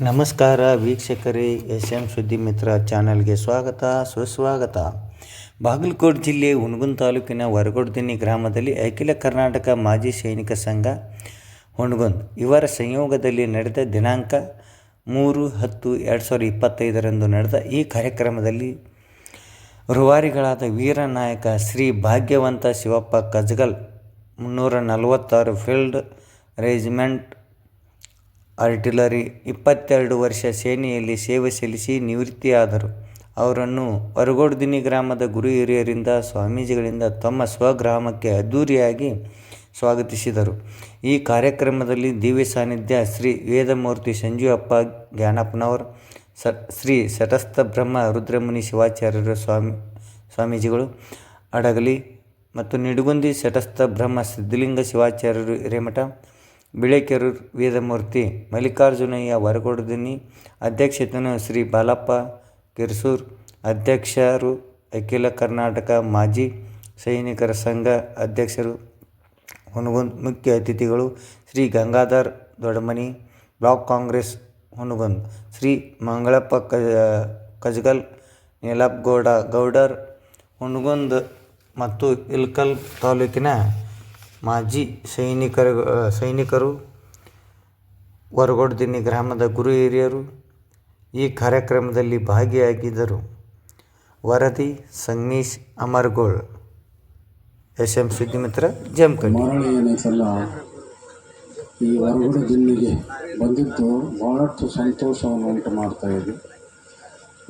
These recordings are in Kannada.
ನಮಸ್ಕಾರ ವೀಕ್ಷಕರೇ ಎಸ್ ಎಂ ಸುದ್ದಿ ಮಿತ್ರ ಚಾನಲ್ಗೆ ಸ್ವಾಗತ, ಸುಸ್ವಾಗತ. ಬಾಗಲಕೋಟೆ ಜಿಲ್ಲೆ ಹುಣಗುನ್ ತಾಲೂಕಿನ ವರಗೋಡ್ದಿನ್ನಿ ಗ್ರಾಮದಲ್ಲಿ ಅಖಿಲ ಕರ್ನಾಟಕ ಮಾಜಿ ಸೈನಿಕ ಸಂಘ ಹುಣಗುಂದ್ ಇವರ ಸಂಯೋಗದಲ್ಲಿ ನಡೆದ ದಿನಾಂಕ ಮೂರು ಹತ್ತು ಎರಡು ಸಾವಿರದ ಇಪ್ಪತ್ತೈದರಂದು ನಡೆದ ಈ ಕಾರ್ಯಕ್ರಮದಲ್ಲಿ ರೂವಾರಿಗಳಾದ ವೀರ ನಾಯಕ ಶ್ರೀ ಭಾಗ್ಯವಂತ ಶಿವಪ್ಪ ಕಜ್ಗಲ್ ಮುನ್ನೂರ ನಲವತ್ತಾರು ಫೀಲ್ಡ್ ರೆಜಿಮೆಂಟ್ ಆರ್ಟಿಲರಿ ಇಪ್ಪತ್ತೆರಡು ವರ್ಷ ಸೇನೆಯಲ್ಲಿ ಸೇವೆ ಸಲ್ಲಿಸಿ ನಿವೃತ್ತಿಯಾದರು. ಅವರನ್ನು ವರಗೋಡ್ದಿನಿ ಗ್ರಾಮದ ಗುರು ಹಿರಿಯರಿಂದ, ಸ್ವಾಮೀಜಿಗಳಿಂದ ತಮ್ಮ ಸ್ವಗ್ರಾಮಕ್ಕೆ ಅದ್ಧೂರಿಯಾಗಿ ಸ್ವಾಗತಿಸಿದರು. ಈ ಕಾರ್ಯಕ್ರಮದಲ್ಲಿ ದಿವ್ಯ ಸಾನ್ನಿಧ್ಯ ಶ್ರೀ ವೇದಮೂರ್ತಿ ಸಂಜೀವಪ್ಪ ಜ್ಞಾನಪ್ಪನವರು, ಸ, ಶ್ರೀ ಸಟಸ್ಥ ಬ್ರಹ್ಮ ರುದ್ರಮುನಿ ಶಿವಾಚಾರ್ಯರು ಸ್ವಾಮಿ, ಸ್ವಾಮೀಜಿಗಳು, ಅಡಗಲಿ ಮತ್ತು ನಿಡುಗುಂದಿ ಸಟಸ್ಥ ಬ್ರಹ್ಮ ಸಿದ್ಧಲಿಂಗ ಶಿವಾಚಾರ್ಯರು ಹಿರೇಮಠ ಬಿಳೆಕೆರೂರು ವೇದಮೂರ್ತಿ ಮಲ್ಲಿಕಾರ್ಜುನಯ್ಯ ವರಗೋಡದಿನಿ ಅಧ್ಯಕ್ಷತೆಯನ್ನು ಶ್ರೀ ಬಾಲಪ್ಪ ಕಿರ್ಸೂರ್ ಅಧ್ಯಕ್ಷರು ಅಖಿಲ ಕರ್ನಾಟಕ ಮಾಜಿ ಸೈನಿಕರ ಸಂಘ, ಅಧ್ಯಕ್ಷರು ಹುನಗುಂದ್ ಮುಖ್ಯ ಅತಿಥಿಗಳು ಶ್ರೀ ಗಂಗಾಧರ್ ದೊಡ್ಡಮನಿ, ಬ್ಲಾಕ್ ಕಾಂಗ್ರೆಸ್ ಹುನಗುಂದ್ ಶ್ರೀ ಮಂಗಳಪ್ಪ ಕಜ್ಗಲ್ ನೀಲಪ್ಪಗೌಡ ಗೌಡರ್ ಹುನಗುಂದ್ ಮತ್ತು ಇಲ್ಕಲ್ ತಾಲೂಕಿನ ಮಾಜಿ ಸೈನಿಕರು ಸೈನಿಕರು, ವರಗೊಡ್ದಿನಿ ಗ್ರಾಮದ ಗುರು ಹಿರಿಯರು ಈ ಕಾರ್ಯಕ್ರಮದಲ್ಲಿ ಭಾಗಿಯಾಗಿದ್ದರು. ವರದಿ ಸಂಗೀಶ್ ಅಮರ್ಗೋಳ್. ಎಸ್ ಎಂ ಜಮಖಂಡಿ ಮರಳಿ ಈ ದಿನ್ನಿಗೆ ಬಂದಿದ್ದು ಬಹಳಷ್ಟು ಸಂತೋಷವನ್ನು ಉಂಟು ಮಾಡ್ತಾ ಇದೆ.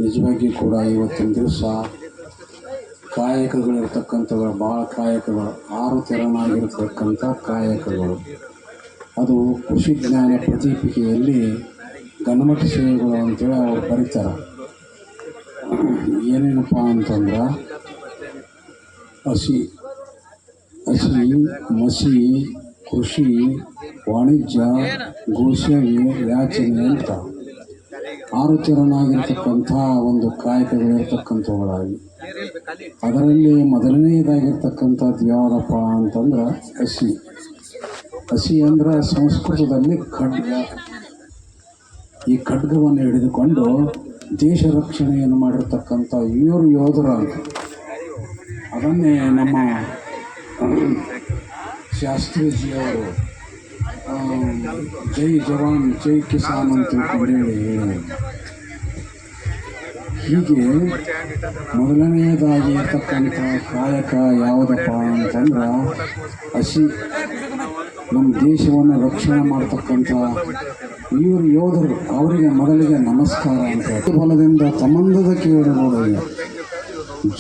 ನಿಜವಾಗಿ ಕೂಡ ಇವತ್ತಿನ ದಿವಸ ಕಾಯಕಗಳಿರ್ತಕ್ಕಂಥವು ಭಾಳ ಕಾಯಕಗಳು, ಆರು ತೆರನಾಗಿರ್ತಕ್ಕಂಥ ಕಾಯಕಗಳು. ಅದು ಕೃಷಿ ಜ್ಞಾನ ಪ್ರದೀಪಿಕೆಯಲ್ಲಿ ಗಣಮಠ ಸೇವೆಗಳು ಅಂತೇಳಿ ಅವ್ರು ಬರೀತಾರೆ. ಏನೇನಪ್ಪ ಅಂತಂದ್ರೆ, ಹಸಿ ಹಸಿ, ಮಸಿ, ಕೃಷಿ, ವಾಣಿಜ್ಯ ಗೋಸೇವೆ ಯಾಚನೆ ಅಂತ. ಆರು ತೆರನಾಗಿರ್ತಕ್ಕಂಥ ಒಂದು ಕಾಯಕಗಳಿರ್ತಕ್ಕಂಥವುಗಳಾಗಿ ಅದರಲ್ಲಿ ಮೊದಲನೆಯದಾಗಿರ್ತಕ್ಕಂಥದ್ದು ಯಾವುದಪ್ಪ ಅಂತಂದ್ರೆ ಹಸಿ. ಹಸಿ ಅಂದ್ರೆ ಸಂಸ್ಕೃತದಲ್ಲಿ ಖಡ್ಗ. ಈ ಖಡ್ಗವನ್ನು ಹಿಡಿದುಕೊಂಡು ದೇಶ ರಕ್ಷಣೆಯನ್ನು ಮಾಡಿರ್ತಕ್ಕಂಥ ಇವರು ಯೋಧರ ಅಂತ. ಅದನ್ನೇ ನಮ್ಮ ಶಾಸ್ತ್ರೀಜಿಯವರು ಜೈ ಜವಾನ್, ಜೈ ಕಿಸಾನ್ ಅಂತ ಹೀಗೆ ಮೊದಲನೆಯದಾಗಿ ಇರ್ತಕ್ಕಂಥ ಕಾಯಕ ಯಾವುದಪ್ಪ ಅಂತಂದ್ರೆ ಹಸಿ ನಮ್ಮ ದೇಶವನ್ನು ರಕ್ಷಣೆ ಮಾಡ್ತಕ್ಕಂಥ ಇವರು ಯೋಧರು, ಅವರಿಗೆ ಮೊದಲಿಗೆ ನಮಸ್ಕಾರ ಅಂತ ಬಲದಿಂದ ಸಂಬಂಧದ ಕೇಳಿ ನೋಡಿದೆ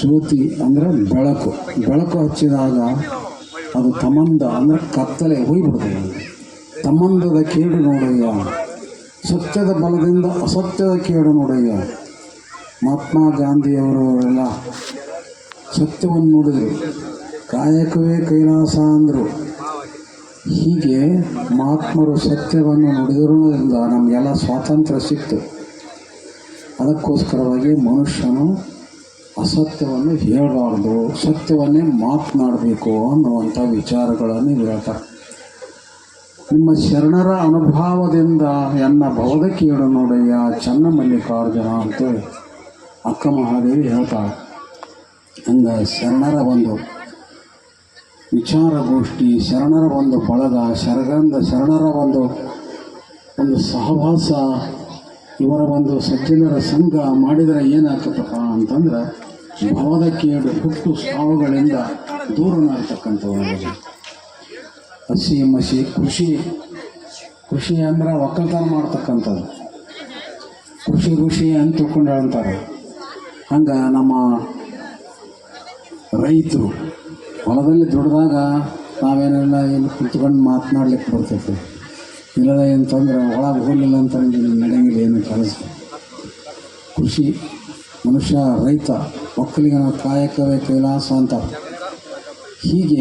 ಜ್ಯೋತಿ ಅಂದರೆ ಬೆಳಕು. ಬೆಳಕು ಹಚ್ಚಿದಾಗ ಅದು ತಮಂದ ಅಂದರೆ ಕತ್ತಲೆ ಹೋಗ್ಬಿಡ್ತದೆ. ತಮಂದದ ಕೇಡು ನೋಡಯ್ಯ. ಸತ್ಯದ ಬಲದಿಂದ ಅಸತ್ಯದ ಕೇಡು ನೋಡಯ್ಯ. ಮಹಾತ್ಮ ಗಾಂಧಿಯವರು ಎಲ್ಲ ಸತ್ಯವನ್ನು ನೋಡಿದರು. ಕಾಯಕವೇ ಕೈಲಾಸ ಅಂದರು. ಹೀಗೆ ಮಹಾತ್ಮರು ಸತ್ಯವನ್ನು ನುಡಿದಿರುವುದರಿಂದ ನಮಗೆಲ್ಲ ಸ್ವಾತಂತ್ರ್ಯ ಸಿಕ್ತು. ಅದಕ್ಕೋಸ್ಕರವಾಗಿ ಮನುಷ್ಯನು ಅಸತ್ಯವನ್ನು ಹೇಳಬಾರ್ದು, ಸತ್ಯವನ್ನೇ ಮಾತನಾಡಬೇಕು ಅನ್ನುವಂಥ ವಿಚಾರಗಳನ್ನು ಹೇಳ್ತಾರೆ. ನಿಮ್ಮ ಶರಣರ ಅನುಭವದಿಂದ ಎನ್ನ ಭವದ ನೋಡಯ್ಯ ಚನ್ನ ಮಲ್ಲಿಕಾರ್ಜುನ ಅಂತೇಳಿ ಅಕ್ಕ ಮಹಾದೇವಿ ಹೇಳ್ತಾಳೆ ಅಂದ ಶರಣರ ಒಂದು ವಿಚಾರಗೋಷ್ಠಿ, ಶರಣರ ಒಂದು ಬಳಗ ಶರಗಂಧ ಶರಣರ ಒಂದು ಒಂದು ಸಹವಾಸ, ಇವರ ಒಂದು ಸಜ್ಜನರ ಸಂಘ ಮಾಡಿದರೆ ಏನಾಗ್ತದಪ್ಪ ಅಂತಂದ್ರೆ ಭವದ ಕೇಡು ಹುಟ್ಟು ಸಾವುಗಳಿಂದ ದೂರನಾಗ್ತಕ್ಕಂಥವ್ರು ಹಸಿ ಮಸಿ, ಕೃಷಿ. ಕೃಷಿ ಅಂದ್ರೆ ಒಕ್ಕಲ್ತನ ಮಾಡ್ತಕ್ಕಂಥದ್ದು. ಕೃಷಿ ಕೃಷಿ ಅಂತ ತಿಳ್ಕೊಂಡು ಹೇಳ್ತಾರೆ. ಹಂಗೆ ನಮ್ಮ ರೈತರು ಹೊಲದಲ್ಲಿ ದುಡ್ದಾಗ ನಾವೇನೆಲ್ಲ ಏನು ಕುತ್ಕೊಂಡು ಮಾತನಾಡ್ಲಿಕ್ಕೆ ಬರ್ತೈತೆ. ಇಲ್ಲ ಅಂತಂದ್ರೆ ಒಳಗೆ ಹೋಗಲಿಲ್ಲ ಅಂತಂದ್ರೆ ನಡೆಯಂಗಿಲ್ಲ, ಏನು ಕೆಲಸ. ಕೃಷಿ ಮನುಷ್ಯ, ರೈತ, ಒಕ್ಕಲಿಗನ ಕಾಯಕವೇ ಕೈಲಾಸ ಅಂತ. ಹೀಗೆ